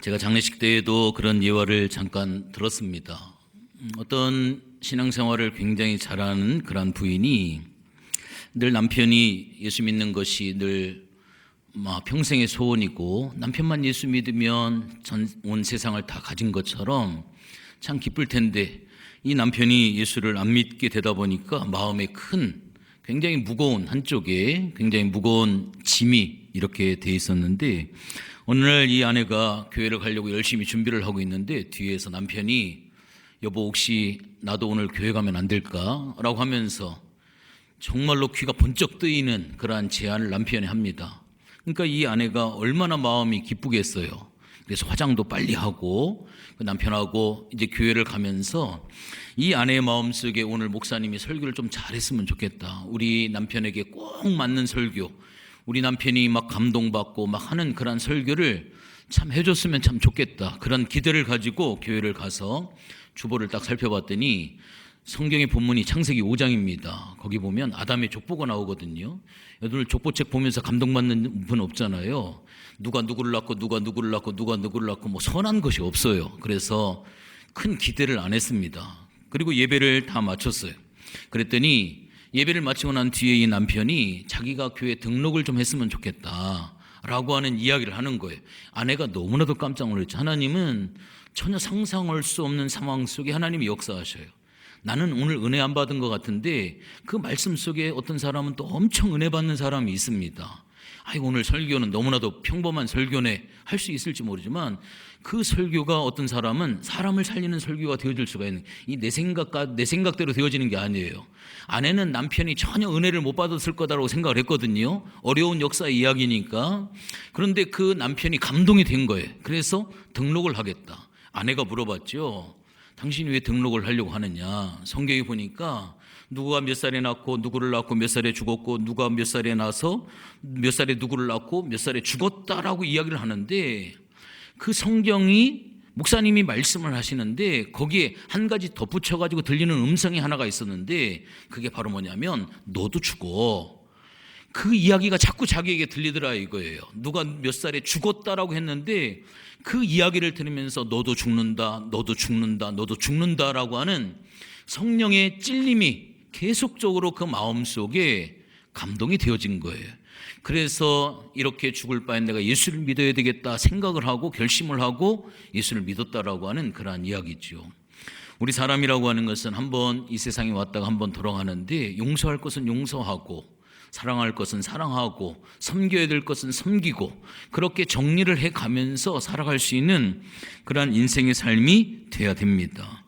제가 장례식 때에도 그런 예화를 잠깐 들었습니다. 음, 어떤 신앙생활을 굉장히 잘하는 그런 부인이 늘 남편이 예수 믿는 것이 늘막 평생의 소원이고 남편만 예수 믿으면 전 온 세상을 다 가진 것처럼 참 기쁠 텐데 이 남편이 예수를 안 믿게 되다 보니까 마음에 큰 굉장히 무거운 한쪽에 굉장히 무거운 짐이 이렇게 돼 있었는데 날이 아내가 교회를 가려고 열심히 준비를 하고 있는데 뒤에서 남편이 여보 혹시 나도 오늘 교회 가면 안 될까? 라고 하면서 정말로 귀가 번쩍 뜨이는 그러한 제안을 남편이 합니다. 그러니까 이 아내가 얼마나 마음이 기쁘겠어요. 그래서 화장도 빨리 하고 그 남편하고 이제 교회를 가면서 이 아내의 마음속에 오늘 목사님이 설교를 좀 잘했으면 좋겠다. 우리 남편에게 꼭 맞는 설교. 우리 남편이 막 감동받고 막 하는 그런 설교를 참 해줬으면 참 좋겠다. 그런 기대를 가지고 교회를 가서 주보를 딱 살펴봤더니 성경의 본문이 창세기 5장입니다. 거기 보면 아담의 족보가 나오거든요. 여러분 족보책 보면서 감동받는 분 없잖아요. 누가 누구를 낳고 누가 누구를 낳고 누가 누구를 낳고 뭐 선한 것이 없어요. 그래서 큰 기대를 안 했습니다. 그리고 예배를 다 마쳤어요. 그랬더니 예배를 마치고 난 뒤에 이 남편이 자기가 교회 등록을 좀 했으면 좋겠다. 라고 하는 이야기를 하는 거예요. 아내가 너무나도 깜짝 놀랐죠. 하나님은 전혀 상상할 수 없는 상황 속에 하나님이 역사하셔요. 나는 오늘 은혜 안 받은 것 같은데 그 말씀 속에 어떤 사람은 또 엄청 은혜 받는 사람이 있습니다. 아이고 오늘 설교는 너무나도 평범한 설교네 할 수 있을지 모르지만 그 설교가 어떤 사람은 사람을 살리는 설교가 되어질 수가 있는 이 내 생각과 내 생각대로 되어지는 게 아니에요. 아내는 남편이 전혀 은혜를 못 받았을 거다라고 생각을 했거든요. 어려운 역사 이야기니까 그런데 그 남편이 감동이 된 거예요. 그래서 등록을 하겠다. 아내가 물어봤죠. 당신이 왜 등록을 하려고 하느냐? 성경에 보니까 누가 몇 살에 낳고 누구를 낳고 몇 살에 죽었고 누가 몇 살에 나서 몇 살에 누구를 낳고 몇 살에 죽었다라고 이야기를 하는데 그 성경이 목사님이 말씀을 하시는데 거기에 한 가지 덧붙여 가지고 들리는 음성이 하나가 있었는데 그게 바로 뭐냐면 너도 죽어. 그 이야기가 자꾸 자기에게 들리더라 이거예요. 누가 몇 살에 죽었다라고 했는데 그 이야기를 들으면서 너도 죽는다, 너도 죽는다, 너도 죽는다라고 하는 성령의 찔림이 계속적으로 그 마음 속에 감동이 되어진 거예요. 그래서 이렇게 죽을 바엔 내가 예수를 믿어야 되겠다 생각을 하고 결심을 하고 예수를 믿었다라고 하는 그러한 이야기죠. 우리 사람이라고 하는 것은 한번 이 세상에 왔다가 한번 돌아가는데 용서할 것은 용서하고 사랑할 것은 사랑하고 섬겨야 될 것은 섬기고 그렇게 정리를 해 가면서 살아갈 수 있는 그러한 인생의 삶이 돼야 됩니다.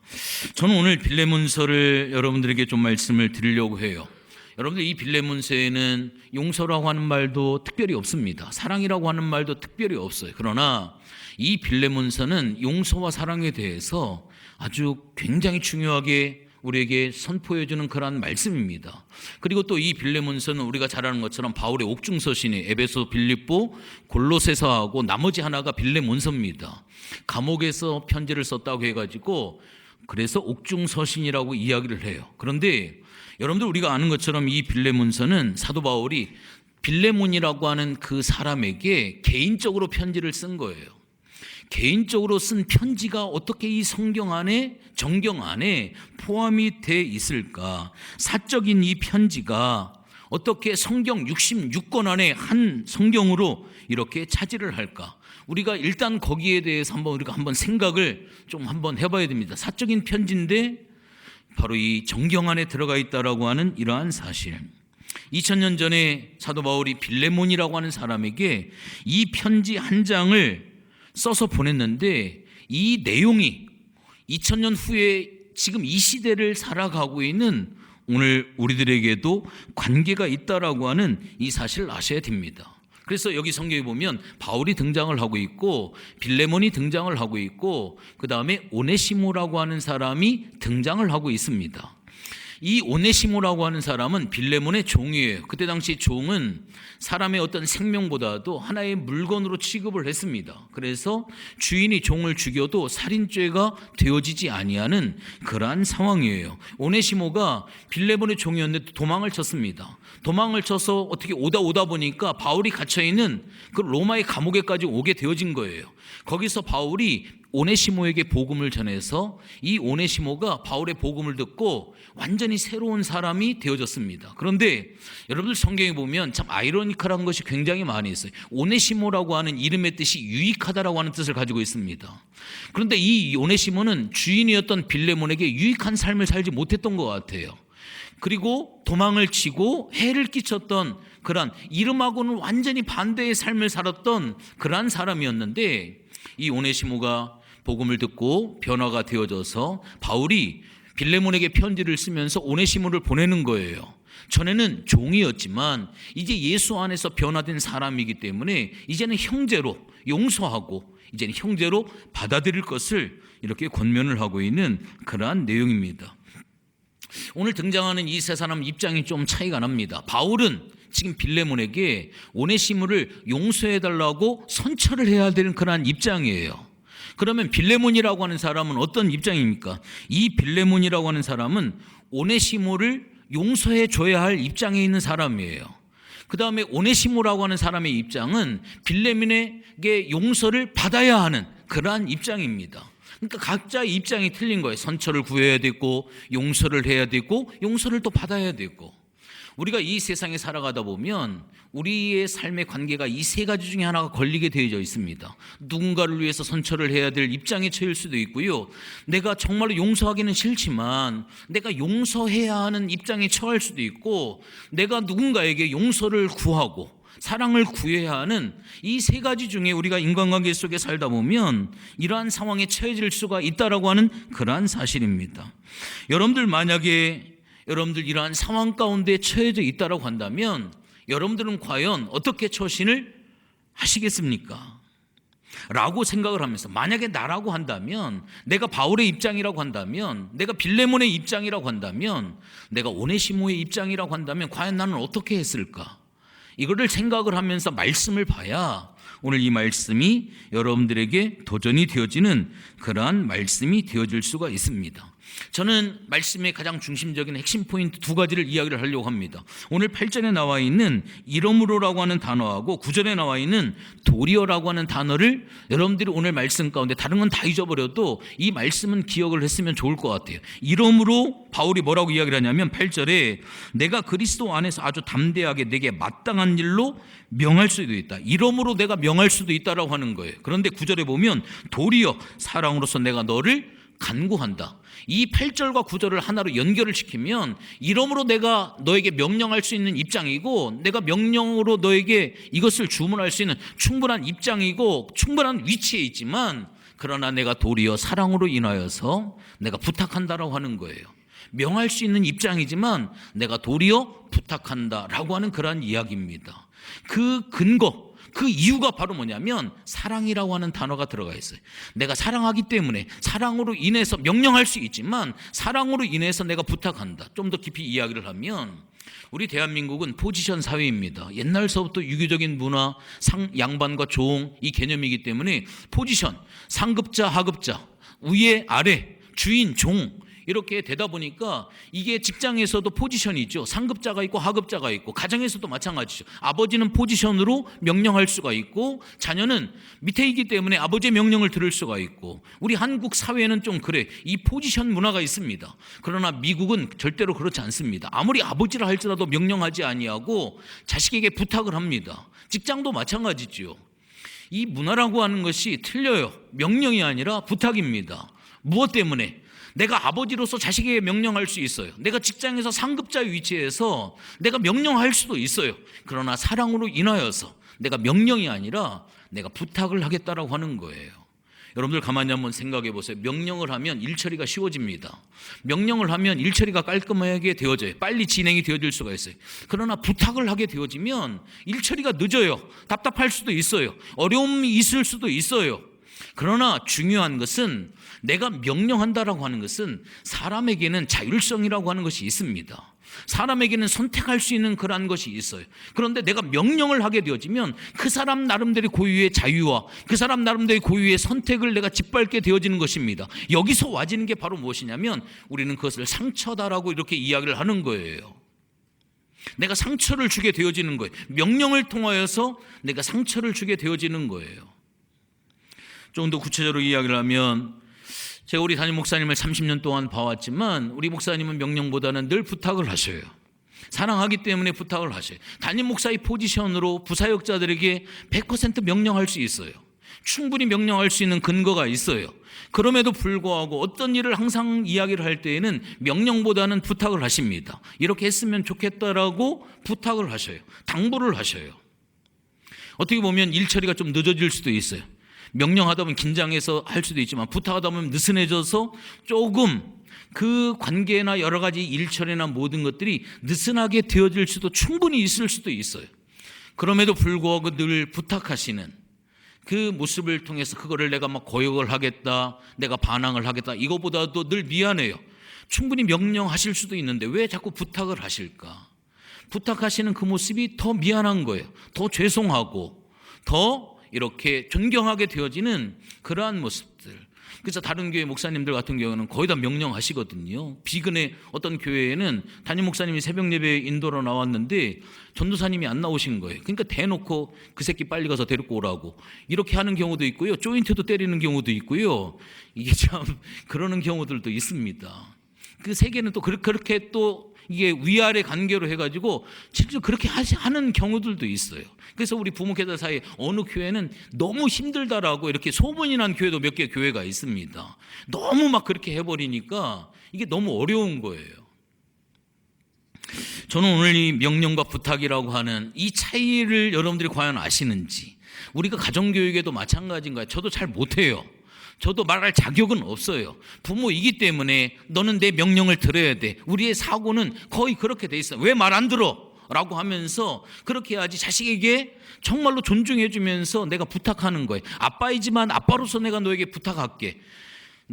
저는 오늘 빌레문서를 여러분들에게 좀 말씀을 드리려고 해요. 여러분들 이 빌레문서에는 용서라고 하는 말도 특별히 없습니다. 사랑이라고 하는 말도 특별히 없어요. 그러나 이 빌레문서는 용서와 사랑에 대해서 아주 굉장히 중요하게 우리에게 선포해 주는 그러한 말씀입니다. 그리고 또 이 빌레문서는 우리가 잘 아는 것처럼 바울의 옥중서신이 에베소, 빌립보, 골로새서하고 나머지 하나가 빌레문서입니다. 감옥에서 편지를 썼다고 해 가지고 그래서 옥중서신이라고 이야기를 해요. 그런데 여러분들 우리가 아는 것처럼 이 빌레문서는 사도 바울이 빌레몬이라고 하는 그 사람에게 개인적으로 편지를 쓴 거예요. 개인적으로 쓴 편지가 어떻게 이 성경 안에 정경 안에 포함이 돼 있을까? 사적인 이 편지가 어떻게 성경 66권 안에 한 성경으로 이렇게 차지를 할까? 우리가 일단 거기에 대해서 한번 우리가 한번 생각을 좀 한번 해봐야 됩니다. 사적인 편지인데 바로 이 정경 안에 들어가 있다라고 하는 이러한 사실. 2000년 전에 사도 바울이 빌레몬이라고 하는 사람에게 이 편지 한 장을 써서 보냈는데 이 내용이 2000년 후에 지금 이 시대를 살아가고 있는 오늘 우리들에게도 관계가 있다라고 하는 이 사실을 아셔야 됩니다. 그래서 여기 성경에 보면 바울이 등장을 하고 있고 빌레몬이 등장을 하고 있고 그 다음에 오네시모라고 하는 사람이 등장을 하고 있습니다. 이 오네시모라고 하는 사람은 빌레몬의 종이에요. 그때 당시 종은 사람의 어떤 생명보다도 하나의 물건으로 취급을 했습니다. 그래서 주인이 종을 죽여도 살인죄가 되어지지 아니하는 그러한 상황이에요. 오네시모가 빌레몬의 종이었는데 도망을 쳤습니다. 도망을 쳐서 어떻게 오다 오다 보니까 바울이 갇혀 있는 그 로마의 감옥에까지 오게 되어진 거예요. 거기서 바울이 오네시모에게 복음을 전해서 이 오네시모가 바울의 복음을 듣고 완전히 새로운 사람이 되어졌습니다. 그런데 여러분들 성경에 보면 참 아이러니컬한 것이 굉장히 많이 있어요. 오네시모라고 하는 이름의 뜻이 유익하다라고 하는 뜻을 가지고 있습니다. 그런데 이 오네시모는 주인이었던 빌레몬에게 유익한 삶을 살지 못했던 것 같아요. 그리고 도망을 치고 해를 끼쳤던 그런 이름하고는 완전히 반대의 삶을 살았던 그러한 사람이었는데 이 오네시모가 복음을 듣고 변화가 되어져서 바울이 빌레몬에게 편지를 쓰면서 오네시모를 보내는 거예요. 전에는 종이었지만 이제 예수 안에서 변화된 사람이기 때문에 이제는 형제로 용서하고 이제는 형제로 받아들일 것을 이렇게 권면을 하고 있는 그러한 내용입니다. 오늘 등장하는 이 세 사람 입장이 좀 차이가 납니다. 바울은 지금 빌레몬에게 오네시모를 용서해 달라고 선처를 해야 되는 그러한 입장이에요. 그러면 빌레몬이라고 하는 사람은 어떤 입장입니까? 이 빌레몬이라고 하는 사람은 오네시모를 용서해 줘야 할 입장에 있는 사람이에요. 그 다음에 오네시모라고 하는 사람의 입장은 빌레몬에게 용서를 받아야 하는 그러한 입장입니다. 그러니까 각자의 입장이 틀린 거예요. 선처를 구해야 되고 용서를 해야 되고 용서를 또 받아야 되고 우리가 이 세상에 살아가다 보면 우리의 삶의 관계가 이 세 가지 중에 하나가 걸리게 되어져 있습니다. 누군가를 위해서 선처를 해야 될 입장에 처할 수도 있고요. 내가 정말로 용서하기는 싫지만 내가 용서해야 하는 입장에 처할 수도 있고 내가 누군가에게 용서를 구하고 사랑을 구해야 하는 이 세 가지 중에 우리가 인간관계 속에 살다 보면 이러한 상황에 처해질 수가 있다라고 하는 그러한 사실입니다. 여러분들 만약에 여러분들 이러한 상황 가운데 처해져 있다라고 한다면 여러분들은 과연 어떻게 처신을 하시겠습니까? 라고 생각을 하면서 만약에 나라고 한다면 내가 바울의 입장이라고 한다면 내가 빌레몬의 입장이라고 한다면 내가 오네시모의 입장이라고 한다면 과연 나는 어떻게 했을까? 이거를 생각을 하면서 말씀을 봐야 오늘 이 말씀이 여러분들에게 도전이 되어지는 그러한 말씀이 되어질 수가 있습니다. 저는 말씀의 가장 중심적인 핵심 포인트 두 가지를 이야기를 하려고 합니다. 오늘 8절에 나와 있는 이러므로라고 하는 단어하고 9절에 나와 있는 도리어라고 하는 단어를 여러분들이 오늘 말씀 가운데 다른 건 다 잊어버려도 이 말씀은 기억을 했으면 좋을 것 같아요. 이러므로 바울이 뭐라고 이야기를 하냐면 8절에 내가 그리스도 안에서 아주 담대하게 내게 마땅한 일로 명할 수도 있다. 이러므로 내가 명할 수도 있다라고 하는 거예요. 그런데 9절에 보면 도리어 사랑으로서 내가 너를 간구한다. 이 8절과 9절을 하나로 연결을 시키면 이러므로 내가 너에게 명령할 수 있는 입장이고 내가 명령으로 너에게 이것을 주문할 수 있는 충분한 입장이고 충분한 위치에 있지만 그러나 내가 도리어 사랑으로 인하여서 내가 부탁한다라고 하는 거예요. 명할 수 있는 입장이지만 내가 도리어 부탁한다라고 하는 그러한 이야기입니다. 그 근거 그 이유가 바로 뭐냐면 사랑이라고 하는 단어가 들어가 있어요. 내가 사랑하기 때문에 사랑으로 인해서 명령할 수 있지만 사랑으로 인해서 내가 부탁한다. 좀 더 깊이 이야기를 하면 우리 대한민국은 포지션 사회입니다. 옛날서부터 유교적인 문화, 상, 양반과 종이 개념이기 때문에 포지션, 상급자, 하급자, 위에, 아래, 주인, 종 이렇게 되다 보니까 이게 직장에서도 포지션이 있죠. 상급자가 있고 하급자가 있고 가정에서도 마찬가지죠. 아버지는 포지션으로 명령할 수가 있고 자녀는 밑에 있기 때문에 아버지의 명령을 들을 수가 있고 우리 한국 사회는 좀 그래. 이 포지션 문화가 있습니다. 그러나 미국은 절대로 그렇지 않습니다. 아무리 아버지라 할지라도 명령하지 아니하고 자식에게 부탁을 합니다. 직장도 마찬가지죠. 이 문화라고 하는 것이 틀려요. 명령이 아니라 부탁입니다. 무엇 때문에? 내가 아버지로서 자식에게 명령할 수 있어요. 내가 직장에서 상급자 위치에서 내가 명령할 수도 있어요. 그러나 사랑으로 인하여서 내가 명령이 아니라 내가 부탁을 하겠다라고 하는 거예요. 여러분들 가만히 한번 생각해 보세요. 명령을 하면 일처리가 쉬워집니다. 명령을 하면 일처리가 깔끔하게 되어져요. 빨리 진행이 되어질 수가 있어요. 그러나 부탁을 하게 되어지면 일처리가 늦어요. 답답할 수도 있어요. 어려움이 있을 수도 있어요. 그러나 중요한 것은 내가 명령한다라고 하는 것은 사람에게는 자율성이라고 하는 것이 있습니다. 사람에게는 선택할 수 있는 그러한 것이 있어요. 그런데 내가 명령을 하게 되어지면 그 사람 나름대로 고유의 자유와 그 사람 나름대로 고유의 선택을 내가 짓밟게 되어지는 것입니다. 여기서 와지는 게 바로 무엇이냐면 우리는 그것을 상처다라고 이렇게 이야기를 하는 거예요. 내가 상처를 주게 되어지는 거예요. 명령을 통하여서 내가 상처를 주게 되어지는 거예요. 좀 더 구체적으로 이야기를 하면 제가 우리 담임 목사님을 30년 동안 봐왔지만 우리 목사님은 명령보다는 늘 부탁을 하셔요. 사랑하기 때문에 부탁을 하셔요. 담임 목사의 포지션으로 부사역자들에게 100% 명령할 수 있어요. 충분히 명령할 수 있는 근거가 있어요. 그럼에도 불구하고 어떤 일을 항상 이야기를 할 때에는 명령보다는 부탁을 하십니다. 이렇게 했으면 좋겠다라고 부탁을 하셔요. 당부를 하셔요. 어떻게 보면 일 처리가 좀 늦어질 수도 있어요. 명령하다 보면 긴장해서 할 수도 있지만 부탁하다 보면 느슨해져서 조금 그 관계나 여러 가지 일 처리나 모든 것들이 느슨하게 되어질 수도 충분히 있을 수도 있어요. 그럼에도 불구하고 늘 부탁하시는 그 모습을 통해서 그거를 내가 막 고역을 하겠다, 내가 반항을 하겠다, 이거보다도 늘 미안해요. 충분히 명령하실 수도 있는데 왜 자꾸 부탁을 하실까? 부탁하시는 그 모습이 더 미안한 거예요. 더 죄송하고, 더 이렇게 존경하게 되어지는 그러한 모습들. 그래서 다른 교회 목사님들 같은 경우는 거의 다 명령하시거든요. 비근의 어떤 교회에는 담임 목사님이 새벽 예배 인도로 나왔는데 전도사님이 안 나오신 거예요. 그러니까 대놓고 그 새끼 빨리 가서 데리고 오라고 이렇게 하는 경우도 있고요. 조인트도 때리는 경우도 있고요. 이게 참 그러는 경우들도 있습니다. 그 세계는 또 그렇게 또 이게 위아래 관계로 해가지고 실제로 그렇게 하는 경우들도 있어요. 그래서 우리 부모께들 사이에 어느 교회는 너무 힘들다라고 이렇게 소문이 난 교회도 몇 개 교회가 있습니다. 너무 막 그렇게 해버리니까 이게 너무 어려운 거예요. 저는 오늘 이 명령과 부탁이라고 하는 이 차이를 여러분들이 과연 아시는지 우리가 가정교육에도 마찬가지인 가요? 저도 잘 못해요. 저도 말할 자격은 없어요. 부모이기 때문에 너는 내 명령을 들어야 돼. 우리의 사고는 거의 그렇게 돼 있어. 왜 말 안 들어? 라고 하면서 그렇게 해야지 자식에게 정말로 존중해 주면서 내가 부탁하는 거예요. 아빠이지만 아빠로서 내가 너에게 부탁할게.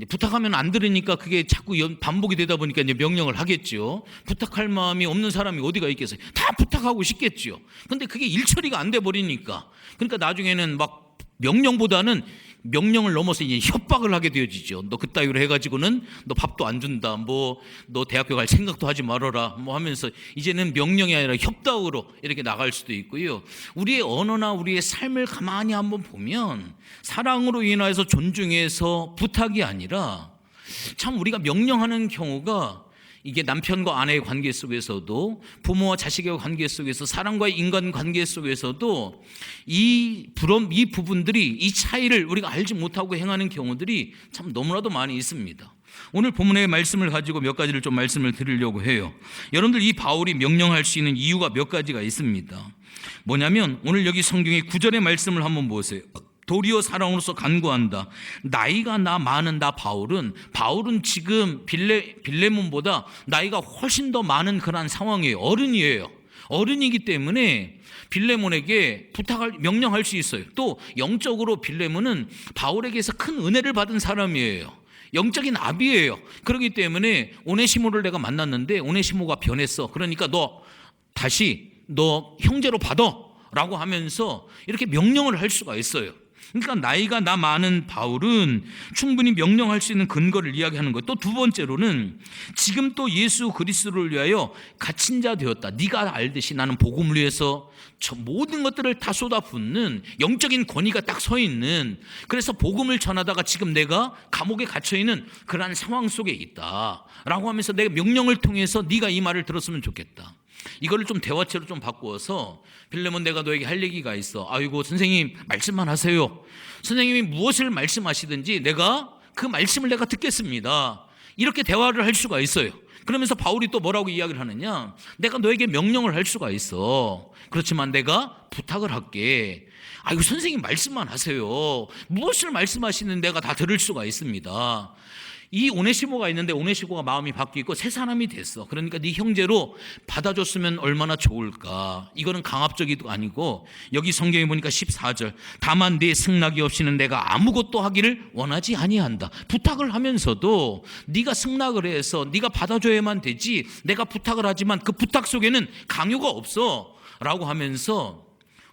부탁하면 안 들으니까 그게 자꾸 연- 반복이 되다 보니까 이제 명령을 하겠죠. 부탁할 마음이 없는 사람이 어디가 있겠어요. 다 부탁하고 싶겠죠. 근데 그게 일처리가 안 돼 버리니까. 그러니까 나중에는 막 명령보다는 명령을 넘어서 이제 협박을 하게 되어지죠. 너 그따위로 해가지고는 너 밥도 안 준다. 뭐 너 대학교 갈 생각도 하지 말아라. 뭐 하면서 이제는 명령이 아니라 협박으로 이렇게 나갈 수도 있고요. 우리의 언어나 우리의 삶을 가만히 한번 보면 사랑으로 인하여서 존중해서 부탁이 아니라 참 우리가 명령하는 경우가 이게 남편과 아내의 관계 속에서도 부모와 자식의 관계 속에서 사랑과의 인간 관계 속에서도 이 부럼 이 부분들이 이 차이를 우리가 알지 못하고 행하는 경우들이 참 너무나도 많이 있습니다. 오늘 본문의 말씀을 가지고 몇 가지를 좀 말씀을 드리려고 해요. 여러분들 이 바울이 명령할 수 있는 이유가 몇 가지가 있습니다. 뭐냐면 오늘 여기 성경의 구절의 말씀을 한번 보세요. 도리어 사랑으로서 간구한다. 나이가 나 많은 나 바울은 바울은 지금 빌레 빌레몬보다 나이가 훨씬 더 많은 그런 상황이에요. 어른이에요. 어른이기 때문에 빌레몬에게 부탁할 명령할 수 있어요. 또 영적으로 빌레몬은 바울에게서 큰 은혜를 받은 사람이에요. 영적인 아비예요. 그렇기 때문에 오네시모를 내가 만났는데 오네시모가 변했어. 그러니까 너 다시 너 형제로 받아 라고 하면서 이렇게 명령을 할 수가 있어요. 그러니까 나이가 나 많은 바울은 충분히 명령할 수 있는 근거를 이야기하는 거예요. 또 두 번째로는 지금 또 예수 그리스도를 위하여 갇힌 자 되었다. 네가 알듯이 나는 복음을 위해서 저 모든 것들을 다 쏟아붓는 영적인 권위가 딱 서 있는 그래서 복음을 전하다가 지금 내가 감옥에 갇혀 있는 그러한 상황 속에 있다라고 하면서 내가 명령을 통해서 네가 이 말을 들었으면 좋겠다. 이거를 좀 대화체로 좀 바꾸어서 빌레몬 내가 너에게 할 얘기가 있어. 아이고 선생님 말씀만 하세요. 선생님이 무엇을 말씀하시든지 내가 그 말씀을 내가 듣겠습니다. 이렇게 대화를 할 수가 있어요. 그러면서 바울이 또 뭐라고 이야기를 하느냐? 내가 너에게 명령을 할 수가 있어. 그렇지만 내가 부탁을 할게. 아이고 선생님 말씀만 하세요. 무엇을 말씀하시는 내가 다 들을 수가 있습니다. 이 오네시모가 있는데 오네시모가 마음이 바뀌고 새 사람이 됐어. 그러니까 네 형제로 받아줬으면 얼마나 좋을까. 이거는 강압적이도 아니고 여기 성경에 보니까 14절 다만 네 승낙이 없이는 내가 아무것도 하기를 원하지 아니한다. 부탁을 하면서도 네가 승낙을 해서 네가 받아줘야만 되지. 내가 부탁을 하지만 그 부탁 속에는 강요가 없어. 라고 하면서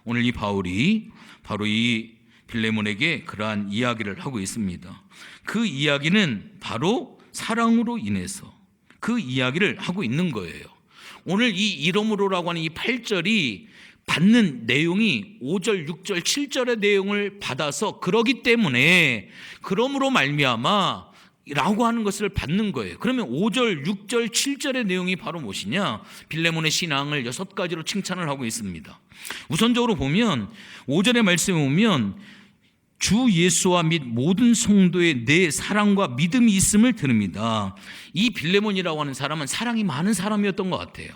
오늘 이 바울이 바로 이 빌레몬에게 그러한 이야기를 하고 있습니다. 그 이야기는 바로 사랑으로 인해서 그 이야기를 하고 있는 거예요. 오늘 이 이름으로라고 하는 이 8절이 받는 내용이 5절, 6절, 7절의 내용을 받아서 그러기 때문에 그러므로 말미암아 라고 하는 것을 받는 거예요. 그러면 5절, 6절, 7절의 내용이 바로 무엇이냐? 빌레몬의 신앙을 여섯 가지로 칭찬을 하고 있습니다. 우선적으로 보면 5절의 말씀에 보면 주 예수와 및 모든 성도의 내 사랑과 믿음이 있음을 들읍니다. 이 빌레몬이라고 하는 사람은 사랑이 많은 사람이었던 것 같아요.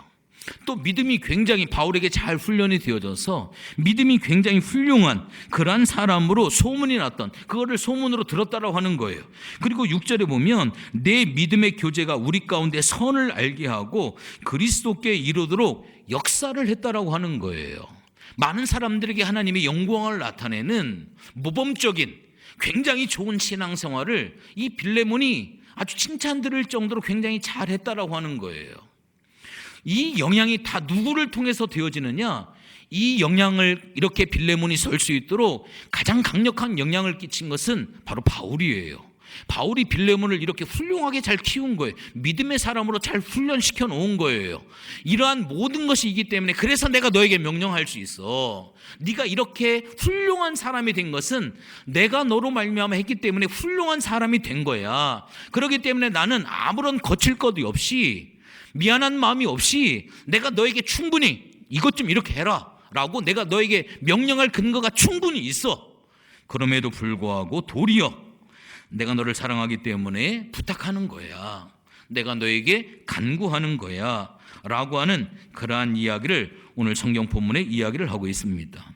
또 믿음이 굉장히 바울에게 잘 훈련이 되어져서 믿음이 굉장히 훌륭한 그러한 사람으로 소문이 났던 그거를 소문으로 들었다라고 하는 거예요. 그리고 6절에 보면 내 믿음의 교제가 우리 가운데 선을 알게 하고 그리스도께 이르도록 역사를 했다라고 하는 거예요. 많은 사람들에게 하나님의 영광을 나타내는 모범적인 굉장히 좋은 신앙생활을 이 빌레몬이 아주 칭찬 들을 정도로 굉장히 잘했다라고 하는 거예요. 이 영향이 다 누구를 통해서 되어지느냐? 이 영향을 이렇게 빌레몬이 설 수 있도록 가장 강력한 영향을 끼친 것은 바로 바울이에요. 바울이 빌레몬을 이렇게 훌륭하게 잘 키운 거예요. 믿음의 사람으로 잘 훈련시켜 놓은 거예요. 이러한 모든 것이 있기 때문에 그래서 내가 너에게 명령할 수 있어. 네가 이렇게 훌륭한 사람이 된 것은 내가 너로 말미암아 했기 때문에 훌륭한 사람이 된 거야. 그렇기 때문에 나는 아무런 거칠 것도 없이 미안한 마음이 없이 내가 너에게 충분히 이것 좀 이렇게 해라. 라고 내가 너에게 명령할 근거가 충분히 있어. 그럼에도 불구하고 도리어 내가 너를 사랑하기 때문에 부탁하는 거야. 내가 너에게 간구하는 거야. 라고 하는 그러한 이야기를 오늘 성경 본문에 이야기를 하고 있습니다.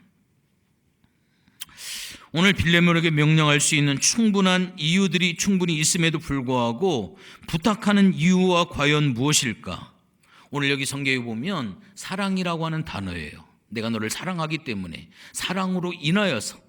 오늘 빌레몬에게 명령할 수 있는 충분한 이유들이 충분히 있음에도 불구하고 부탁하는 이유와 과연 무엇일까? 오늘 여기 성경에 보면 사랑이라고 하는 단어예요. 내가 너를 사랑하기 때문에 사랑으로 인하여서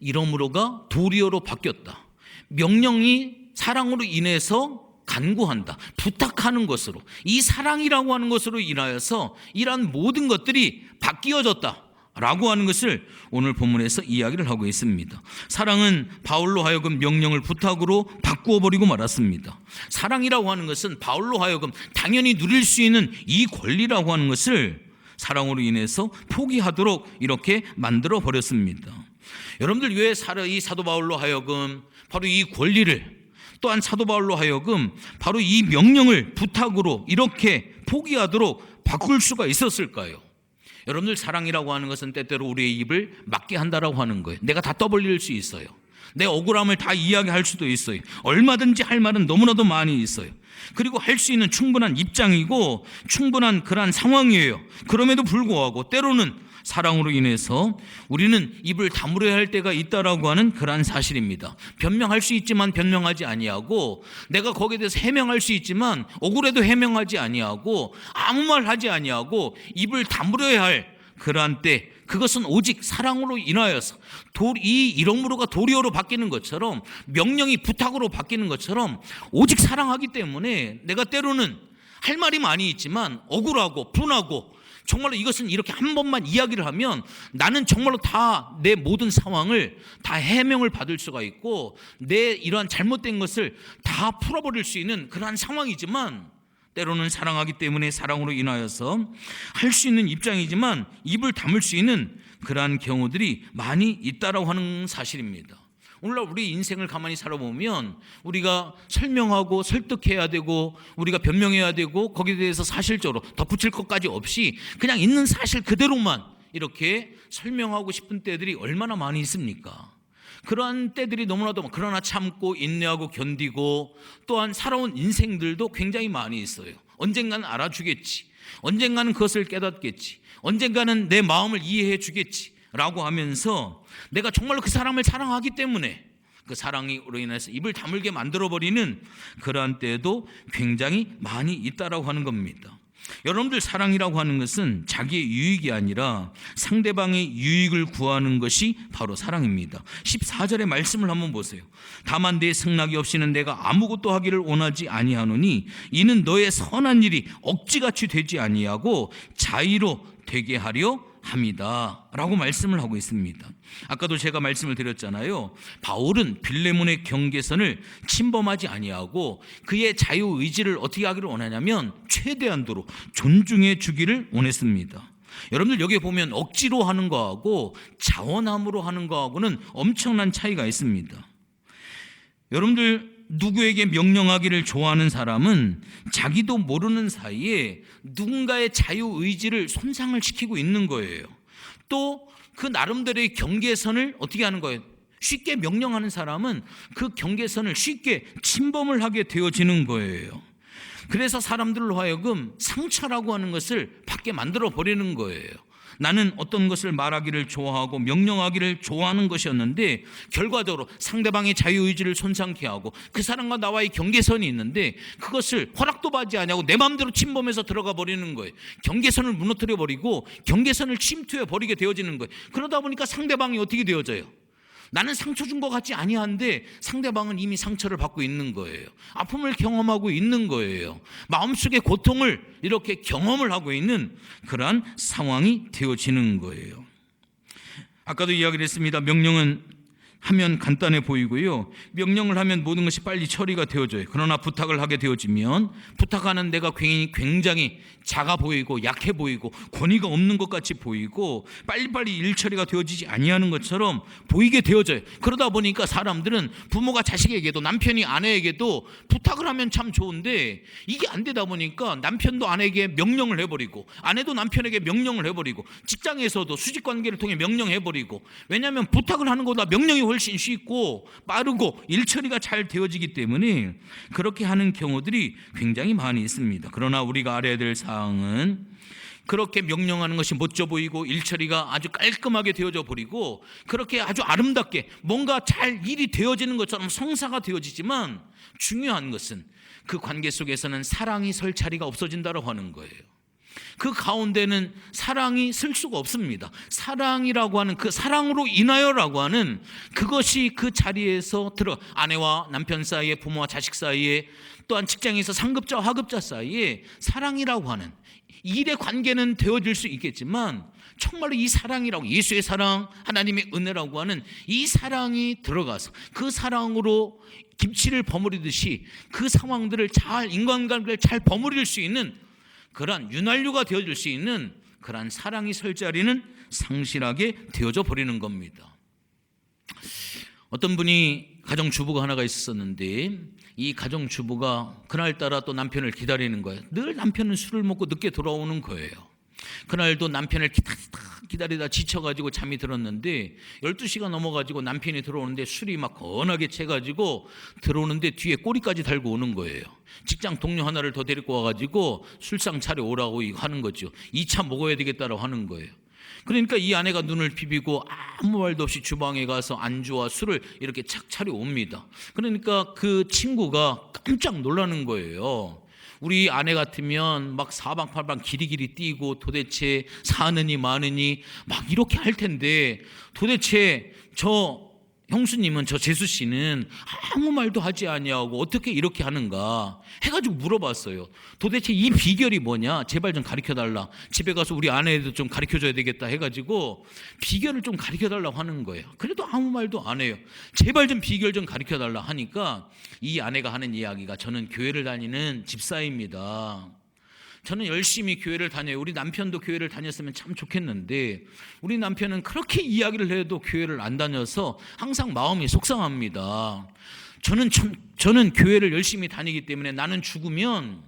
이러므로가 도리어로 바뀌었다. 명령이 사랑으로 인해서 간구한다. 부탁하는 것으로 이 사랑이라고 하는 것으로 인하여서 이러한 모든 것들이 바뀌어졌다. 라고 하는 것을 오늘 본문에서 이야기를 하고 있습니다. 사랑은 바울로 하여금 명령을 부탁으로 바꾸어 버리고 말았습니다. 사랑이라고 하는 것은 바울로 하여금 당연히 누릴 수 있는 이 권리라고 하는 것을 사랑으로 인해서 포기하도록 이렇게 만들어 버렸습니다. 여러분들 왜 이 사도 바울로 하여금 바로 이 권리를 또한 사도 바울로 하여금 바로 이 명령을 부탁으로 이렇게 포기하도록 바꿀 수가 있었을까요? 여러분들 사랑이라고 하는 것은 때때로 우리의 입을 막게 한다라고 하는 거예요. 내가 다 떠벌릴 수 있어요. 내 억울함을 다 이야기할 수도 있어요. 얼마든지 할 말은 너무나도 많이 있어요. 그리고 할 수 있는 충분한 입장이고 충분한 그러한 상황이에요. 그럼에도 불구하고 때로는 사랑으로 인해서 우리는 입을 다물어야 할 때가 있다라고 하는 그러한 사실입니다. 변명할 수 있지만 변명하지 아니하고 내가 거기에 대해서 해명할 수 있지만 억울해도 해명하지 아니하고 아무 말 하지 아니하고 입을 다물어야 할 그러한 때 그것은 오직 사랑으로 인하여서 이 이름으로가 도리어로 바뀌는 것처럼 명령이 부탁으로 바뀌는 것처럼 오직 사랑하기 때문에 내가 때로는 할 말이 많이 있지만 억울하고 분하고 정말로 이것은 이렇게 한 번만 이야기를 하면 나는 정말로 다 내 모든 상황을 다 해명을 받을 수가 있고 내 이러한 잘못된 것을 다 풀어버릴 수 있는 그러한 상황이지만 때로는 사랑하기 때문에 사랑으로 인하여서 할 수 있는 입장이지만 입을 다물 수 있는 그러한 경우들이 많이 있다라고 하는 사실입니다. 오늘날 우리 인생을 가만히 살아보면 우리가 설명하고 설득해야 되고 우리가 변명해야 되고 거기에 대해서 사실적으로 덧붙일 것까지 없이 그냥 있는 사실 그대로만 이렇게 설명하고 싶은 때들이 얼마나 많이 있습니까? 그러한 때들이 너무나도 많- 그러나 참고 인내하고 견디고 또한 살아온 인생들도 굉장히 많이 있어요. 언젠가는 알아주겠지. 언젠가는 그것을 깨닫겠지. 언젠가는 내 마음을 이해해 주겠지. 라고 하면서 내가 정말로 그 사람을 사랑하기 때문에 그 사랑으로 인해서 입을 다물게 만들어버리는 그러한 때도 굉장히 많이 있다라고 하는 겁니다. 여러분들 사랑이라고 하는 것은 자기의 유익이 아니라 상대방의 유익을 구하는 것이 바로 사랑입니다. 14절의 말씀을 한번 보세요. 다만 내 승낙이 없이는 내가 아무것도 하기를 원하지 아니하노니 이는 너의 선한 일이 억지같이 되지 아니하고 자의로 되게 하려 합니다. 라고 말씀을 하고 있습니다. 아까도 제가 말씀을 드렸잖아요. 바울은 빌레몬의 경계선을 침범하지 아니하고 그의 자유 의지를 어떻게 하기를 원하냐면 최대한도로 존중해 주기를 원했습니다. 여러분들 여기 보면 억지로 하는 거하고 자원함으로 하는 거하고는 엄청난 차이가 있습니다. 여러분들 누구에게 명령하기를 좋아하는 사람은 자기도 모르는 사이에 누군가의 자유 의지를 손상을 시키고 있는 거예요. 또 그 나름대로의 경계선을 어떻게 하는 거예요? 쉽게 명령하는 사람은 그 경계선을 쉽게 침범을 하게 되어지는 거예요. 그래서 사람들로 하여금 상처라고 하는 것을 받게 만들어 버리는 거예요. 나는 어떤 것을 말하기를 좋아하고 명령하기를 좋아하는 것이었는데 결과적으로 상대방의 자유의지를 손상케 하고 그 사람과 나와의 경계선이 있는데 그것을 허락도 받지 않냐고 내 마음대로 침범해서 들어가 버리는 거예요. 경계선을 무너뜨려 버리고 경계선을 침투해 버리게 되어지는 거예요. 그러다 보니까 상대방이 어떻게 되어져요? 나는 상처 준 것 같지 아니한데 상대방은 이미 상처를 받고 있는 거예요. 아픔을 경험하고 있는 거예요. 마음속의 고통을 이렇게 경험을 하고 있는 그러한 상황이 되어지는 거예요. 아까도 이야기를 했습니다. 명령은 하면 간단해 보이고요. 명령을 하면 모든 것이 빨리 처리가 되어져요. 그러나 부탁을 하게 되어지면 부탁하는 내가 굉장히, 작아 보이고 약해 보이고 권위가 없는 것 같이 보이고 빨리빨리 일 처리가 되어지지 아니하는 것처럼 보이게 되어져요. 그러다 보니까 사람들은 부모가 자식에게도 남편이 아내에게도 부탁을 하면 참 좋은데 이게 안 되다 보니까 남편도 아내에게 명령을 해버리고 아내도 남편에게 명령을 해버리고 직장에서도 수직 관계를 통해 명령해버리고 왜냐하면 부탁을 하는 것보다 명령이 훨씬 쉽고 빠르고 일처리가 잘 되어지기 때문에 그렇게 하는 경우들이 굉장히 많이 있습니다. 그러나 우리가 알아야 될 사항은 그렇게 명령하는 것이 멋져 보이고 일처리가 아주 깔끔하게 되어져 버리고 그렇게 아주 아름답게 뭔가 잘 일이 되어지는 것처럼 성사가 되어지지만 중요한 것은 그 관계 속에서는 사랑이 설 자리가 없어진다고 하는 거예요. 그 가운데는 사랑이 쓸 수가 없습니다. 사랑이라고 하는 그 사랑으로 인하여라고 하는 그것이 그 자리에서 들어 아내와 남편 사이에 부모와 자식 사이에 또한 직장에서 상급자와 하급자 사이에 사랑이라고 하는 일의 관계는 되어질 수 있겠지만 정말로 이 사랑이라고 예수의 사랑, 하나님의 은혜라고 하는 이 사랑이 들어가서 그 사랑으로 김치를 버무리듯이 그 상황들을 잘 인간관계를 잘 버무릴 수 있는 그러한 윤활유가 되어줄 수 있는 그러한 사랑이 설 자리는 상실하게 되어져 버리는 겁니다. 어떤 분이 가정 주부가 하나가 있었는데 이 가정 주부가 그날따라 또 남편을 기다리는 거예요. 늘 남편은 술을 먹고 늦게 돌아오는 거예요. 그날도 남편을 기다리다 기다리다 지쳐가지고 잠이 들었는데 12시가 넘어가지고 남편이 들어오는데 술이 막 건하게 채가지고 들어오는데 뒤에 꼬리까지 달고 오는 거예요. 직장 동료 하나를 더 데리고 와가지고 술상 차려 오라고 하는 거죠. 2차 먹어야 되겠다라고 하는 거예요. 그러니까 이 아내가 눈을 비비고 아무 말도 없이 주방에 가서 안주와 술을 이렇게 착 차려 옵니다. 그러니까 그 친구가 깜짝 놀라는 거예요. 우리 아내 같으면 막 사방팔방 기리기리 뛰고 도대체 사느니 마느니 막 이렇게 할 텐데 도대체 저 형수님은 저 재수 씨는 아무 말도 하지 아니하고 어떻게 이렇게 하는가 해가지고 물어봤어요. 도대체 이 비결이 뭐냐? 제발 좀 가르쳐 달라. 집에 가서 우리 아내도 좀 가르쳐 줘야 되겠다 해가지고 비결을 좀 가르쳐 달라고 하는 거예요. 그래도 아무 말도 안 해요. 제발 좀 비결 좀 가르쳐 달라 하니까 이 아내가 하는 이야기가 저는 교회를 다니는 집사입니다. 저는 열심히 교회를 다녀요. 우리 남편도 교회를 다녔으면 참 좋겠는데 우리 남편은 그렇게 이야기를 해도 교회를 안 다녀서 항상 마음이 속상합니다. 저는 천, 저는 교회를 열심히 다니기 때문에 나는 죽으면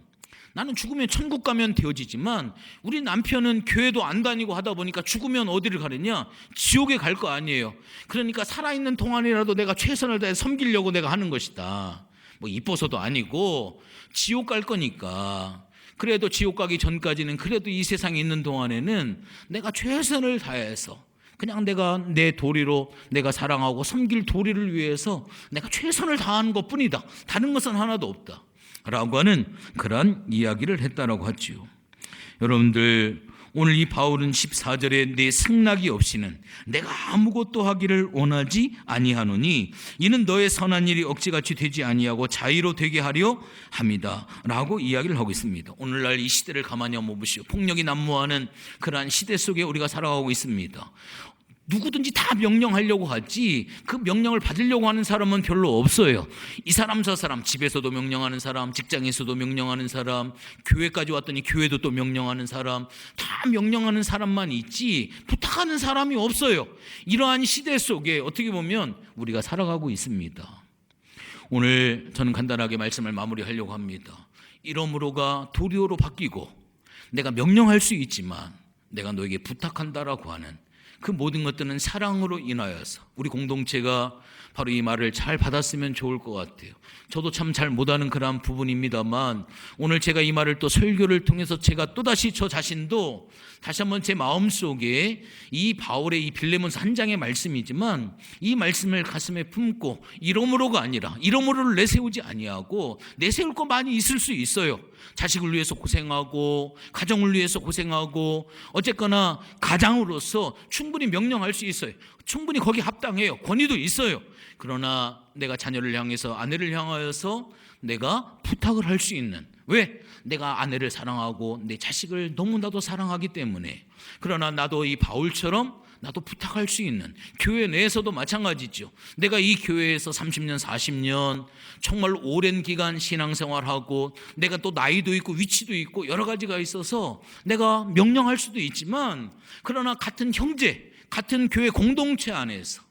나는 죽으면 천국 가면 되어지지만 우리 남편은 교회도 안 다니고 하다 보니까 죽으면 어디를 가느냐? 지옥에 갈 거 아니에요. 그러니까 살아있는 동안이라도 내가 최선을 다해 섬기려고 내가 하는 것이다. 뭐 이뻐서도 아니고 지옥 갈 거니까 그래도 지옥 가기 전까지는 그래도 이 세상에 있는 동안에는 내가 최선을 다해서 그냥 내가 내 도리로 내가 사랑하고 섬길 도리를 위해서 내가 최선을 다하는 것 뿐이다. 다른 것은 하나도 없다. 라고 하는 그러한 이야기를 했다라고 하지요. 여러분들, 오늘 이 바울은 14절에 내 승낙이 없이는 내가 아무것도 하기를 원하지 아니하노니 이는 너의 선한 일이 억지같이 되지 아니하고 자의로 되게 하려 함이다라고 이야기를 하고 있습니다. 오늘날 이 시대를 가만히 한번 보시오. 폭력이 난무하는 그러한 시대 속에 우리가 살아가고 있습니다. 누구든지 다 명령하려고 하지 그 명령을 받으려고 하는 사람은 별로 없어요. 이 사람 저 사람 집에서도 명령하는 사람, 직장에서도 명령하는 사람, 교회까지 왔더니 교회도 또 명령하는 사람, 다 명령하는 사람만 있지 부탁하는 사람이 없어요. 이러한 시대 속에 어떻게 보면 우리가 살아가고 있습니다. 오늘 저는 간단하게 말씀을 마무리하려고 합니다. 이러므로가 도리어로 바뀌고 내가 명령할 수 있지만 내가 너에게 부탁한다라고 하는 그 모든 것들은 사랑으로 인하여서 우리 공동체가 바로 이 말을 잘 받았으면 좋을 것 같아요. 저도 참 잘 못하는 그러한 부분입니다만 오늘 제가 이 말을 또 설교를 통해서 제가 또다시 저 자신도 다시 한번 제 마음속에 이 바울의 이 빌레몬서 한 장의 말씀이지만 이 말씀을 가슴에 품고 이러므로가 아니라 이러므로를 내세우지 아니하고 내세울 거 많이 있을 수 있어요. 자식을 위해서 고생하고 가정을 위해서 고생하고 어쨌거나 가장으로서 충분히 명령할 수 있어요. 충분히 거기 합당해요. 권위도 있어요. 그러나 내가 자녀를 향해서 아내를 향하여서 내가 부탁을 할 수 있는 왜? 내가 아내를 사랑하고 내 자식을 너무나도 사랑하기 때문에 그러나 나도 이 바울처럼 나도 부탁할 수 있는 교회 내에서도 마찬가지죠. 내가 이 교회에서 30년, 40년 정말 오랜 기간 신앙생활하고 내가 또 나이도 있고 위치도 있고 여러 가지가 있어서 내가 명령할 수도 있지만 그러나 같은 형제, 같은 교회 공동체 안에서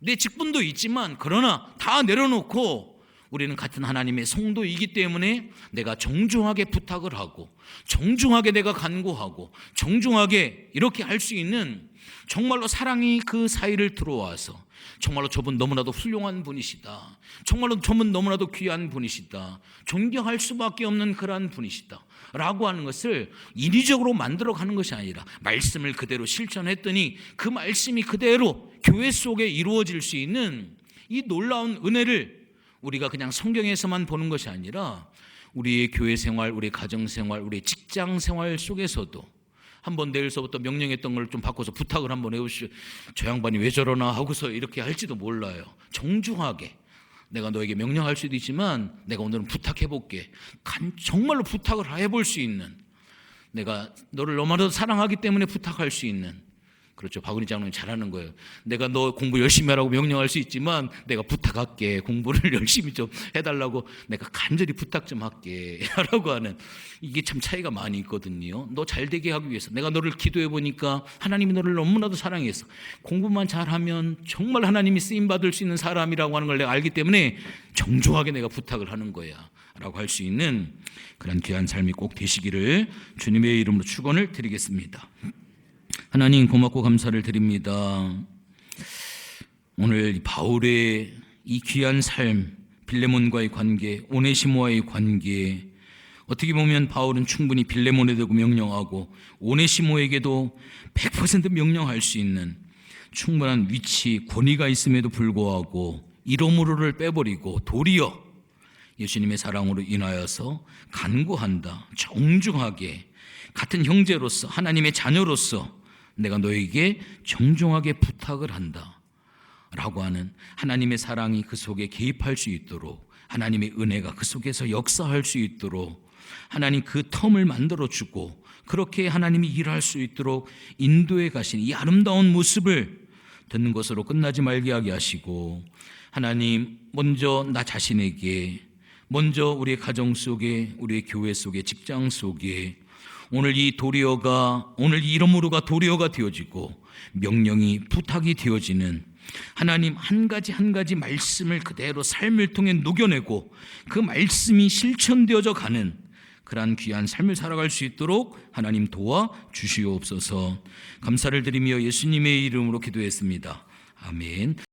내 직분도 있지만 그러나 다 내려놓고 우리는 같은 하나님의 성도이기 때문에 내가 정중하게 부탁을 하고 정중하게 내가 간구하고 정중하게 이렇게 할 수 있는 정말로 사랑이 그 사이를 들어와서 정말로 저분 너무나도 훌륭한 분이시다. 정말로 저분 너무나도 귀한 분이시다. 존경할 수밖에 없는 그러한 분이시다. 라고 하는 것을 인위적으로 만들어 가는 것이 아니라 말씀을 그대로 실천했더니 그 말씀이 그대로 교회 속에 이루어질 수 있는 이 놀라운 은혜를 우리가 그냥 성경에서만 보는 것이 아니라 우리의 교회 생활, 우리의 가정 생활, 우리의 직장 생활 속에서도 한번 내일서부터 명령했던 걸 좀 바꿔서 부탁을 한번 해보시죠. 저 양반이 왜 저러나 하고서 이렇게 할지도 몰라요. 정중하게 내가 너에게 명령할 수도 있지만 내가 오늘은 부탁해볼게. 간- 정말로 부탁을 해볼 수 있는 내가 너를 너무나도 사랑하기 때문에 부탁할 수 있는 그렇죠. 박은희 장로님 잘하는 거예요. 내가 너 공부 열심히 하라고 명령할 수 있지만 내가 부탁할게. 공부를 열심히 좀 해달라고 내가 간절히 부탁 좀 할게. 라고 하는 이게 참 차이가 많이 있거든요. 너 잘 되게 하기 위해서 내가 너를 기도해 보니까 하나님이 너를 너무나도 사랑해서 공부만 잘하면 정말 하나님이 쓰임 받을 수 있는 사람이라고 하는 걸 내가 알기 때문에 정중하게 내가 부탁을 하는 거야. 라고 할 수 있는 그런 귀한 삶이 꼭 되시기를 주님의 이름으로 축원을 드리겠습니다. 하나님 고맙고 감사를 드립니다. 오늘 이 바울의 이 귀한 삶, 빌레몬과의 관계, 오네시모와의 관계, 어떻게 보면 바울은 충분히 빌레몬에도 명령하고 오네시모에게도 100% 명령할 수 있는 충분한 위치, 권위가 있음에도 불구하고 이로무로를 빼버리고 도리어 예수님의 사랑으로 인하여서 간구한다. 정중하게 같은 형제로서 하나님의 자녀로서 내가 너에게 정중하게 부탁을 한다. 라고 하는 하나님의 사랑이 그 속에 개입할 수 있도록 하나님의 은혜가 그 속에서 역사할 수 있도록 하나님 그 텀을 만들어 주고 그렇게 하나님이 일할 수 있도록 인도해 가신 이 아름다운 모습을 듣는 것으로 끝나지 말게 하게 하시고 하나님 먼저 나 자신에게 먼저 우리의 가정 속에 우리의 교회 속에 직장 속에 오늘 이 도리어가 오늘 이 이름으로가 도리어가 되어지고 명령이 부탁이 되어지는 하나님 한 가지 한 가지 말씀을 그대로 삶을 통해 녹여내고 그 말씀이 실천되어져 가는 그러한 귀한 삶을 살아갈 수 있도록 하나님 도와 주시옵소서 감사를 드리며 예수님의 이름으로 기도했습니다. 아멘.